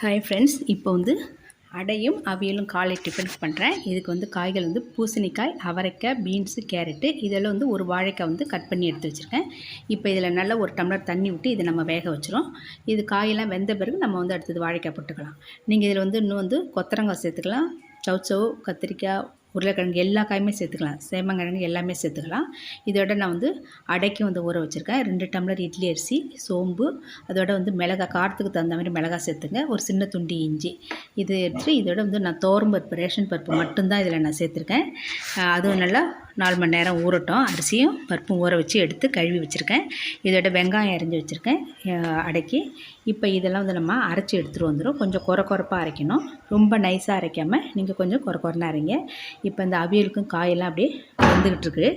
Hi friends இப்போ வந்து அடையும் அவியலும் காலை டிஃபன்ஸ் பண்ணுறேன் இதுக்கு வந்து காய்கள் வந்து பூசணிக்காய் அவரைக்காய் பீன்ஸு கேரட்டு இதெல்லாம் வந்து ஒரு வாழைக்காய் வந்து கட் பண்ணி எடுத்து வச்சுருக்கேன். இப்போ இதில் நல்லா ஒரு டம்ளர் தண்ணி விட்டு இதை நம்ம வேக வச்சிரும். இது காயெல்லாம் வெந்த பிறகு நம்ம வந்து அடுத்தது வாழைக்காய் போட்டுக்கலாம். நீங்கள் இதில் வந்து இன்னும் வந்து கொத்தரங்காய் சேர்த்துக்கலாம். சவுச்சவு கத்திரிக்காய் உருளைக்கிழங்கு எல்லா காயுமே சேர்த்துக்கலாம். சேமங்கிழங்கு எல்லாமே சேர்த்துக்கலாம். இதோட நான் வந்து அடைக்கு வந்து ஊற வச்சுருக்கேன். ரெண்டு டம்ளர் இட்லி அரிசி சோம்பு அதோட வந்து மிளகா காரத்துக்கு தகுந்த மாதிரி மிளகா சேர்த்துங்க. ஒரு சின்ன துண்டி இஞ்சி. இது எடுத்து இதோட வந்து நான் தோரம் பருப்பு ரேஷன் பருப்பு மட்டும்தான் இதில் நான் சேர்த்துருக்கேன். அதுவும் நல்லா நாலு மணி நேரம் ஊறட்டும். அரிசியும் பருப்பும் ஊற வச்சு எடுத்து கழுவி வச்சுருக்கேன். இதோட வெங்காயம் அரிஞ்சு வச்சுருக்கேன். அடக்கி அடைக்கி. இப்போ இதெல்லாம் வந்து நம்ம அரைச்சி எடுத்துகிட்டு வந்துடும் கொஞ்சம் குறை குறைப்பாக அரைக்கணும். ரொம்ப நைஸாக அரைக்காமல் நீங்கள் கொஞ்சம் குறை குறைனா அரைங்க. இப்போ இந்த அவியலுக்கும் காயெல்லாம் அப்படியே வந்துக்கிட்டு இருக்கு.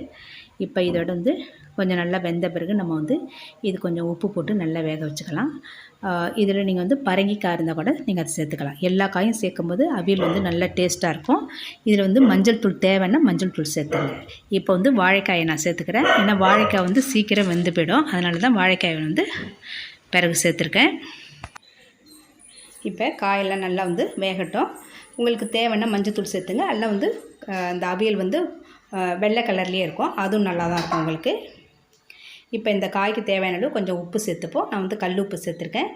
இப்போ இதோட வந்து கொஞ்சம் நல்லா வெந்த பிறகு நம்ம வந்து இது கொஞ்சம் உப்பு போட்டு நல்லா வேக வச்சுக்கலாம். இதில் நீங்கள் வந்து பரங்கிக்காய் இருந்தால் கூட நீங்கள் அதை சேர்த்துக்கலாம். எல்லா காயும் சேர்க்கும்போது அவியல் வந்து நல்ல டேஸ்ட்டாக இருக்கும். இதில் வந்து மஞ்சள் தூள் தேவைன்னா மஞ்சள் தூள் சேர்த்துங்க இப்போ வந்து வாழைக்காயை நான் சேர்த்துக்கிறேன். ஏன்னா வாழைக்காய் வந்து சீக்கிரம் வெந்து போயிடும். அதனால தான் வாழைக்காயை வந்து பிறகு சேர்த்துருக்கேன். இப்போ காயெல்லாம் நல்லா வந்து வேகட்டும். உங்களுக்கு தேவைன்னா மஞ்சத்தூள் சேர்த்துங்க. எல்லாம் வந்து அந்த அவியல் வந்து வெள்ளை கலர்லேயே இருக்கும். அதுவும் நல்லா தான் இருக்கும் உங்களுக்கு. இப்போ இந்த காய்க்கு தேவையான அளவு கொஞ்சம் உப்பு சேர்த்துப்போம். நான் வந்து கல் உப்பு சேர்த்துருக்கேன்.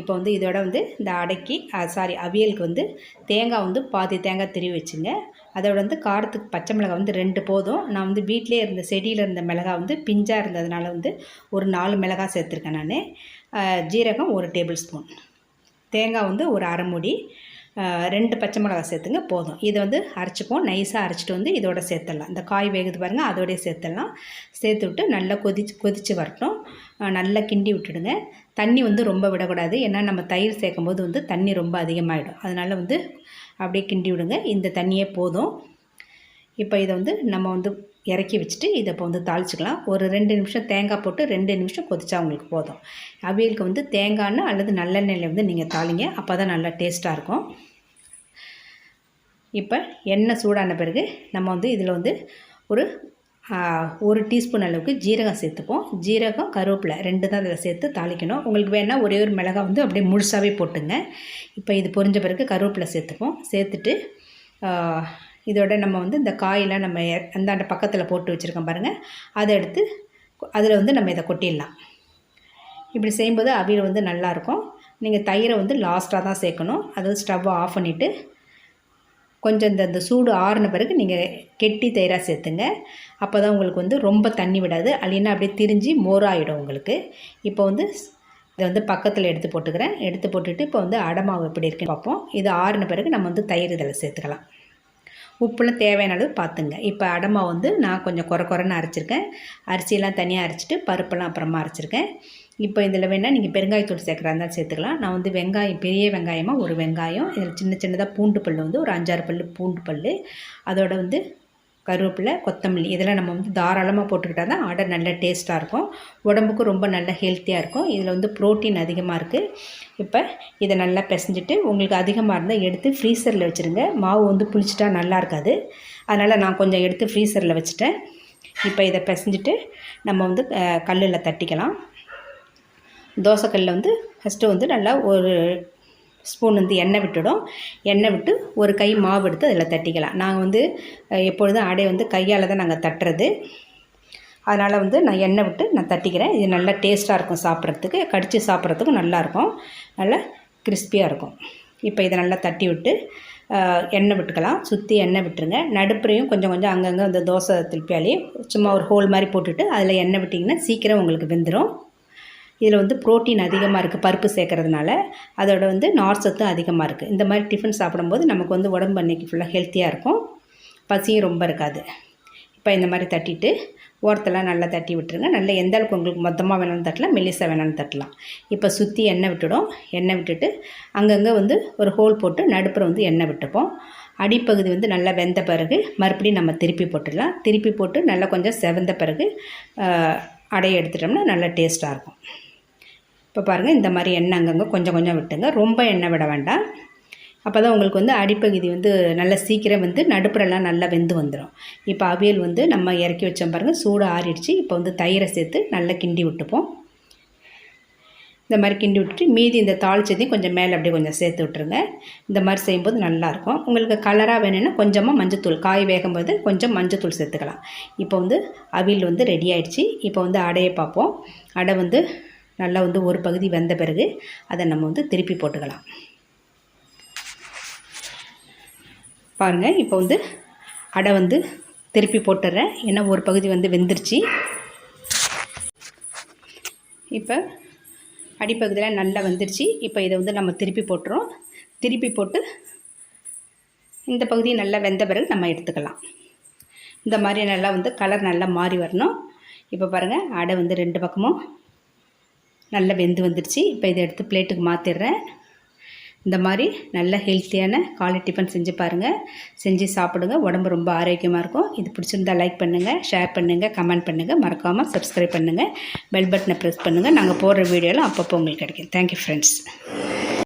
இப்போ வந்து இதோட வந்து இந்த அடைக்கி சாரி அவியலுக்கு வந்து தேங்காய் வந்து பாதி தேங்காய் திருவி வச்சுங்க. அதோட வந்து காரத்துக்கு பச்சை மிளகாய் வந்து ரெண்டு போதும். நான் வந்து வீட்டிலே இருந்த செடியில் இருந்த மிளகாய் வந்து பிஞ்சாக இருந்ததுனால வந்து ஒரு நாலு மிளகாய் சேர்த்துருக்கேன் நான். ஜீரகம் ஒரு டேபிள் ஸ்பூன். தேங்காய் வந்து ஒரு அரை மூடி. ரெண்டு பச்சை மிளகாய் சேர்த்துங்க போதும். இதை வந்து அரைச்சிப்போம். நைஸாக அரைச்சிட்டு வந்து இதோட சேர்த்துடலாம். இந்த காய் வேகுது பாருங்கள் அதோடய சேர்த்துடலாம். சேர்த்து விட்டு நல்லா கொதிச்சு கொதித்து வரட்டும் நல்லா கிண்டி விட்டுடுங்க. தண்ணி வந்து ரொம்ப விடக்கூடாது. ஏன்னா நம்ம தயிர் சேர்க்கும் போது வந்து தண்ணி ரொம்ப அதிகமாகிடும் அதனால் வந்து அப்படியே கிண்டி விடுங்க. இந்த தண்ணியே போதும். இப்போ இதை வந்து நம்ம வந்து இறக்கி வச்சுட்டு இதை இப்போ வந்து தாளிச்சிக்கலாம். ஒரு ரெண்டு நிமிஷம் தேங்காய் போட்டு ரெண்டு நிமிஷம் கொதிச்சா உங்களுக்கு போதும். அவியலுக்கு வந்து தேங்காய்னு அல்லது நல்லெண்ணெயில் வந்து நீங்கள் தாளிங்க. அப்போ தான் நல்லா டேஸ்ட்டாக இருக்கும். இப்போ எண்ணெய் சூடான பிறகு நம்ம வந்து இதில் வந்து ஒரு ஒரு டீஸ்பூன் அளவுக்கு ஜீரகம் சேர்த்துப்போம். ஜீரகம் கருவேப்பிலை ரெண்டு தான் இதில் சேர்த்து தாளிக்கணும். உங்களுக்கு வேணால் ஒரே ஒரு மிளகா வந்து அப்படியே முழுசாகவே போட்டுங்க. இப்போ இது பொரிஞ்ச பிறகு கருவேப்பிலை சேர்த்துப்போம். சேர்த்துட்டு இதோட நம்ம வந்து இந்த காயெல்லாம் நம்ம எ- அந்தாண்ட பக்கத்தில் போட்டு வச்சுருக்கோம் பாருங்கள் அதை எடுத்து அதில் வந்து நம்ம இதை கொட்டிடலாம். இப்படி செய்யும்போது அவியல் வந்து நல்லாயிருக்கும் நீங்கள் தயிரை வந்து லாஸ்ட்டாக தான் சேர்க்கணும். அதாவது ஸ்டவ்வை ஆஃப் பண்ணிவிட்டு கொஞ்சம் இந்த இந்த சூடு ஆறின பிறகு நீங்கள் கெட்டி தயிராக சேர்த்துங்க. அப்போ தான் உங்களுக்கு வந்து ரொம்ப தண்ணி விடாது. இல்லைன்னா அப்படியே திரிஞ்சு மோராயிடும் உங்களுக்கு. இப்போ வந்து இதை வந்து பக்கத்தில் எடுத்து போட்டுக்கிறேன். எடுத்து போட்டுட்டு இப்போ வந்து அடமாவு எப்படி இருக்குன்னு பார்ப்போம். இது ஆறின பிறகு நம்ம வந்து தயிர் இதில் சேர்த்துக்கலாம். உப்புலாம் தேவையான அளவு பார்த்துங்க இப்போ அடமா வந்து நான் கொஞ்சம் குறை குறைன்னு அரைச்சிருக்கேன். அரிசியெல்லாம் தனியாக அரைச்சிட்டு பருப்பெல்லாம் அப்புறமா அரைச்சிருக்கேன். இப்போ இதில் வேணால் நீங்கள் பெருங்காயத்தூள் சேர்க்குறா இருந்தாலும் சேர்த்துக்கலாம். நான் வந்து வெங்காயம் பெரிய வெங்காயமாக ஒரு வெங்காயம். இதில் சின்ன சின்னதாக பூண்டு பல் வந்து ஒரு அஞ்சாறு பல் பூண்டு பல் அதோட வந்து கருவேப்பிலை கொத்தமல்லி இதெல்லாம் நம்ம வந்து தாராளமாக போட்டுக்கிட்டால் தான் ஆடை நல்ல டேஸ்ட்டாக இருக்கும். உடம்புக்கும் ரொம்ப நல்ல ஹெல்த்தியாக இருக்கும். இதில் வந்து ப்ரோட்டீன் அதிகமாக இருக்குது இப்போ இதை நல்லா பிசைஞ்சிட்டு உங்களுக்கு அதிகமாக இருந்தால் எடுத்து ஃப்ரீசரில் வச்சுருங்க. மாவு வந்து புளிச்சிட்டா நல்லா இருக்காது. அதனால் நான் கொஞ்சம் எடுத்து ஃப்ரீசரில் வச்சுட்டேன். இப்போ இதை பிசைஞ்சிட்டு நம்ம வந்து கல்லில் தட்டிக்கலாம். தோசைக்கல்லில் வந்து ஃபஸ்ட்டு வந்து நல்லா ஒரு ஸ்பூன் வந்து எண்ணெய் விட்டுடும். எண்ணெய் விட்டு ஒரு கை மாவு எடுத்து அதில் தட்டிக்கலாம். நாங்கள் வந்து எப்பொழுதும் அடை வந்து கையால் தான் நாங்கள் தட்டுறது. அதனால் வந்து நான் எண்ணெய் விட்டு நான் தட்டிக்கிறேன். இது நல்லா டேஸ்ட்டாக இருக்கும் சாப்பிட்றதுக்கு. கடித்து சாப்பிட்றதுக்கும் நல்லாயிருக்கும் நல்லா கிறிஸ்பியாக இருக்கும். இப்போ இதை நல்லா தட்டி விட்டு எண்ணெய் விட்டுக்கலாம். சுற்றி எண்ணெய் விட்டுருங்க. நடுப்புறையும் கொஞ்சம் கொஞ்சம் அங்கங்கே அந்த தோசை திருப்பியாலே சும்மா ஒரு ஹோல் மாதிரி போட்டுட்டு அதில் எண்ணெய் விட்டிங்கன்னா சீக்கிரம் உங்களுக்கு வெந்துடும் இதில் வந்து புரோட்டீன் அதிகமாக இருக்குது பருப்பு சேர்க்கறதுனால. அதோட வந்து நார் சத்தும் அதிகமாக இருக்குது. இந்த மாதிரி டிஃபன் சாப்பிடும்போது நமக்கு வந்து உடம்பு அன்னைக்கு ஃபுல்லாக ஹெல்த்தியாக இருக்கும். பசியும் ரொம்ப இருக்காது. இப்போ இந்த மாதிரி தட்டிட்டு ஓரத்தெல்லாம் நல்லா தட்டி விட்டுருங்க. நல்லா எந்த அளவுக்கு உங்களுக்கு மொத்தமாக வேணாலும் தட்டலாம் மெல்லிசாக வேணாலும் தட்டலாம். இப்போ சுற்றி எண்ணெய் விட்டுடும். எண்ணெய் விட்டுட்டு அங்கங்கே வந்து ஒரு ஹோல் போட்டு நடுப்புற வந்து எண்ணெய் விட்டுப்போம். அடிப்பகுதி வந்து நல்லா வெந்த பிறகு மறுபடியும் நம்ம திருப்பி போட்டுடலாம். திருப்பி போட்டு நல்லா கொஞ்சம் செவந்த பிறகு அடைய எடுத்துட்டோம்னா நல்லா டேஸ்ட்டாக இருக்கும். இப்போ பாருங்கள் இந்த மாதிரி எண்ணெய் அங்கங்கே கொஞ்சம் கொஞ்சம் விட்டுங்க. ரொம்ப எண்ணெய் விட வேண்டாம். அப்போ தான் உங்களுக்கு வந்து அடிப்பகுதி வந்து நல்லா சீக்கிரம் வந்து நடுப்புறெல்லாம் நல்லா வெந்து வந்துடும் இப்போ அவியல் வந்து நம்ம இறக்கி வச்சோம் பாருங்கள் சூடு ஆறிடுச்சு. இப்போ வந்து தயிரை சேர்த்து நல்லா கிண்டி விட்டுப்போம். இந்த மாதிரி கிண்டி விட்டுட்டு மீதி இந்த தாளிச்சதையும் கொஞ்சம் மேலே அப்படியே கொஞ்சம் சேர்த்து விட்ருங்க இந்த மாதிரி செய்யும்போது நல்லாயிருக்கும். உங்களுக்கு கலராக வேணும்னா கொஞ்சமாக மஞ்சத்தூள் காய் வேகும்போது கொஞ்சம் மஞ்சத்தூள் சேர்த்துக்கலாம். இப்போ வந்து அவியல் வந்து ரெடி ஆயிடுச்சு. இப்போ வந்து அடையை பார்ப்போம். அடை வந்து நல்லா வந்து ஒரு பகுதி வெந்த பிறகு அதை நம்ம வந்து திருப்பி போட்டுக்கலாம். பாருங்கள் இப்போ வந்து அடை வந்து திருப்பி போட்டுடுறேன் ஏன்னா ஒரு பகுதி வந்து வெந்துருச்சு. இப்போ அடிப்பகுதியில் நல்லா வந்துருச்சு. இப்போ இதை வந்து நம்ம திருப்பி போட்டுறோம். திருப்பி போட்டு இந்த பகுதியை நல்லா வெந்த பிறகு நம்ம எடுத்துக்கலாம். இந்த மாதிரி நல்லா வந்து கலர் நல்லா மாறி வரணும். இப்போ பாருங்கள் அடை வந்து ரெண்டு பக்கமும் நல்லா வெந்து வந்துடுச்சு. இப்போ இதை எடுத்து பிளேட்டுக்கு மாற்றிடுறேன் இந்த மாதிரி நல்ல ஹெல்த்தியான காலை டிஃபன் செஞ்சு பாருங்கள் செஞ்சு சாப்பிடுங்க. உடம்பு ரொம்ப ஆரோக்கியமாக இருக்கும். இது பிடிச்சிருந்தா லைக் பண்ணுங்கள் ஷேர் பண்ணுங்கள் கமெண்ட் பண்ணுங்கள் மறக்காமல் சப்ஸ்கிரைப் பண்ணுங்கள் பெல் பட்டனை ப்ரெஸ் பண்ணுங்கள் நாங்கள் போடுற வீடியோலாம் அப்பப்போ உங்களுக்கு கிடைக்கும். Thank you friends